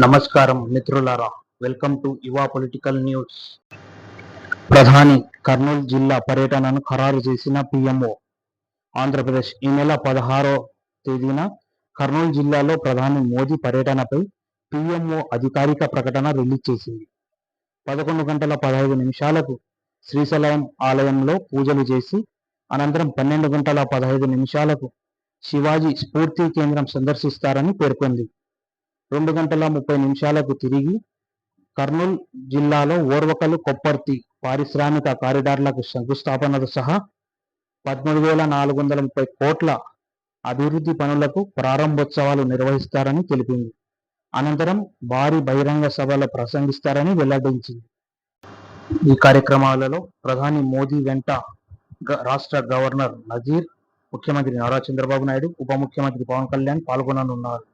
నమస్కారం మిత్రులారా. Welcome to Yuva political news. ప్రధాని కర్నూలు జిల్లా పర్యటనను ఖరారు చేసిన పిఎంఓ ఆంధ్రప్రదేశ్ ఈ నెల పదహారో తేదీన కర్నూలు జిల్లాలో ప్రధాని మోదీ పర్యటనపై పిఎంఓ అధికారిక ప్రకటన రిలీజ్ చేసింది. పదకొండు గంటల పదహైదు నిమిషాలకు శ్రీశైలం ఆలయంలో పూజలు చేసి అనంతరం పన్నెండు గంటల పదహైదు నిమిషాలకు శివాజీ స్ఫూర్తి కేంద్రం సందర్శిస్తారని పేర్కొంది. రెండు గంటల ముప్పై నిమిషాలకు తిరిగి కర్నూలు జిల్లాలో ఓర్వకలు కొప్పర్తి పారిశ్రామిక కారిడార్లకు శంకుస్థాపనతో సహా పదమూడు వేల నాలుగు వందల ముప్పై కోట్ల అభివృద్ధి పనులకు ప్రారంభోత్సవాలు నిర్వహిస్తారని తెలిపింది. అనంతరం భారీ బహిరంగ సభలో ప్రసంగిస్తారని వెల్లడించింది. ఈ కార్యక్రమాలలో ప్రధాని మోదీ వెంట గ- రాష్ట్ర గవర్నర్ నజీర్ ముఖ్యమంత్రి నారా చంద్రబాబు నాయుడు ఉప ముఖ్యమంత్రి పవన్ కళ్యాణ్ పాల్గొననున్నారు.